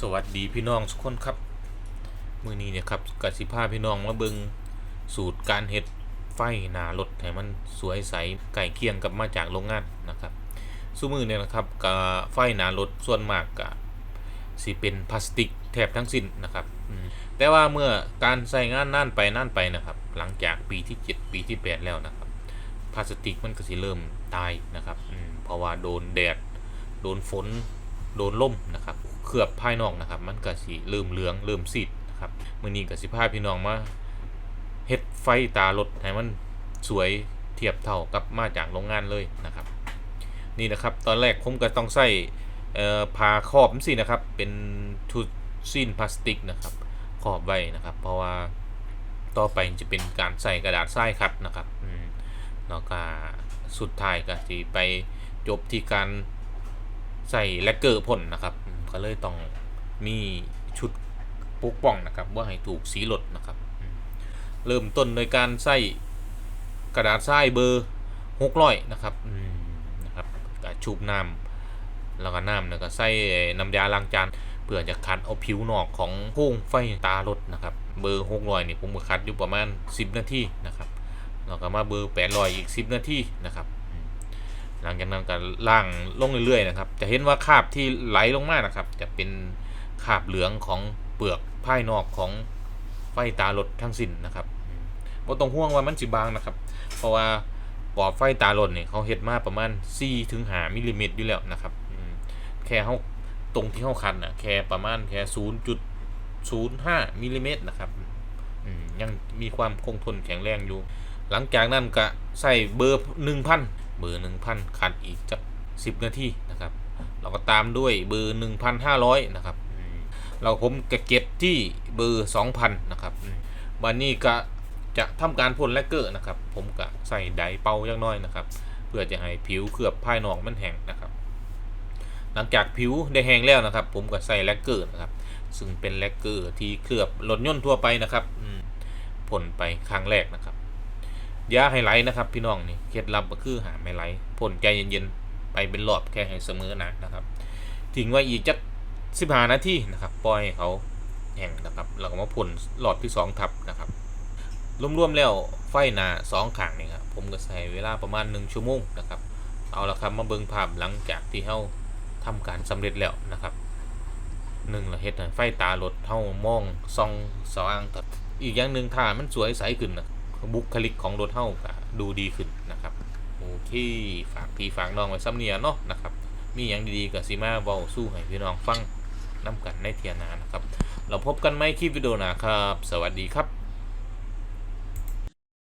สวัสดีพี่น้องทุกคนครับ มือนี้เนี่ยครับกสิภาพี่น้องมาเบิงสูตรการเฮ็ดไฟหนารถให้มันสวยใสไก่เคียงกับมาจากโรงงานนะครับซูมือเนี่ยนะครับกับไฟหนารถส่วนมากกับสิเป็นพลาสติกแทบทั้งสิ้นนะครับแต่ว่าเมื่อการใส่งานนั่นไปนั่นไปนะครับ หลังจากปีที่ 7 ปีที่ 8 แล้วนะครับพลาสติกมันก็สิเริ่มตายนะครับเพราะว่าโดนแดด โดนฝนโดนล่มนะครับ ลือบภายนอกนะครับ มันก็สิเริ่มเหลืองเริ่มสีดนะครับมื้อนี้ก็สิพาพี่น้องมาเฮ็ดไฟตารถให้มันสวยเทียบเท่ากับมาจากโรงงานเลยนะครับ นี่นะครับ ตอนแรกผมก็ต้องใส่เอ่อผ้าครอบสินะครับ เป็นทุดซีนพลาสติกนะครับครอบไว้นะครับ เพราะว่าต่อไปจะเป็นการใส่กระดาษทรายคัดนะครับอืมแล้วก็สุดท้ายก็สิไปจบที่การใส่แลกเกอร์พ่นนะครับอื ก็เลยต้องมีชุดปกป้องนะครับว่าให้ถูกสีรถนะครับ เริ่มต้นโดยการใส่กระดาษทรายเบอร์หกร้อยนะครับนะครับชุบน้ำแล้วก็น้ำแล้วก็ใส่น้ำยาล้างจานเพื่อจะคัดเอาผิวนอกของโค้งไฟตารถนะครับ เบอร์หกร้อยนี่ผมก็คัดอยู่ประมาณ 10 นาทีนะครับแล้วก็มาเบอร์แปดร้อยอีก 10 นาทีนะครับ หลังจากนั้นก็ล่างลงเรื่อยๆนะครับ จะเห็นว่าคราบที่ไหลลงมานะครับ จะเป็นคราบเหลืองของเปลือกภายนอกของไฟตารถทั้งสิ้นนะครับบ่ต้องห่วงว่ามันสิบางนะครับ เพราะว่าปอบไฟตารถเนี่ยเขาเฮ็ดมาประมาณ4ถึง5มิลลิเมตรอยู่แล้วนะครับแค่เฮาตรงที่เฮาคัดนะแค่ประมาณแค่0.05มิลลิเมตรนะครับยังมีความคงทนแข็งแรงอยู่ หลังจากนั้นก็ใส่เบอร์ 1,000 เบอร์1,000คัดอีกจัก10 นาทีนะครับ เราก็ตามด้วยเบอร์ 1,500 นะครับ เราผมก็เก็บที่เบอร์ 2,000 นะครับวันนี้ก็จะทำการพ่นแลกเกอร์นะครับ ผมก็ใส่ไดร์เป่าอย่างน้อยนะครับ เพื่อจะให้ผิวเคลือบภายนอกมันแห้งนะครับ หลังจากผิวได้แห้งแล้วนะครับ ผมก็ใส่แลกเกอร์นะครับ ซึ่งเป็นแลกเกอร์ที่เคลือบรถยนต์ทั่วไปนะครับอืมพ่นไปครั้งแรกนะครับ ย่าให้ไหลนะครับ พี่น้องนี่เคล็ดลับก็คือหาไม่ไหลพ่นใจเย็นๆไปเป็นรอบแค่ให้เสมอหนะนะครับทิ้งไว้อีกจักสิบห้านาทีนะครับ ปล่อยให้เขาแห้งนะครับแล้วก็มาพ่นหลอดที่สองทับนะครับรวมๆแล้วไฟหนาสองขางนี่ครับผมก็ใช้เวลาประมาณหนึ่งชั่วโมงนะครับ เอาละครับมาเบิ่งภาพหลังจากที่เฮาทำการสำเร็จแล้วนะครับหนึ่งละเฮ็ดไฟตารถเฮามองส่องสว่างตัดอีกอย่างหนึ่งถ้ามันสวยใสขึ้นนะ บุคลิกของรถเท่าก็ดูดีขึ้นนะครับโอเคฝากพี่ฝากน้องไว้ซ้ำเนียเนาะนะครับ มีอย่างดีๆกับซีมาเบาสู้ให้พี่น้องฟังน้ำกันในเทียนานะครับ เราพบกันไหมคลิปวิดีโอหนาครับ สวัสดีครับ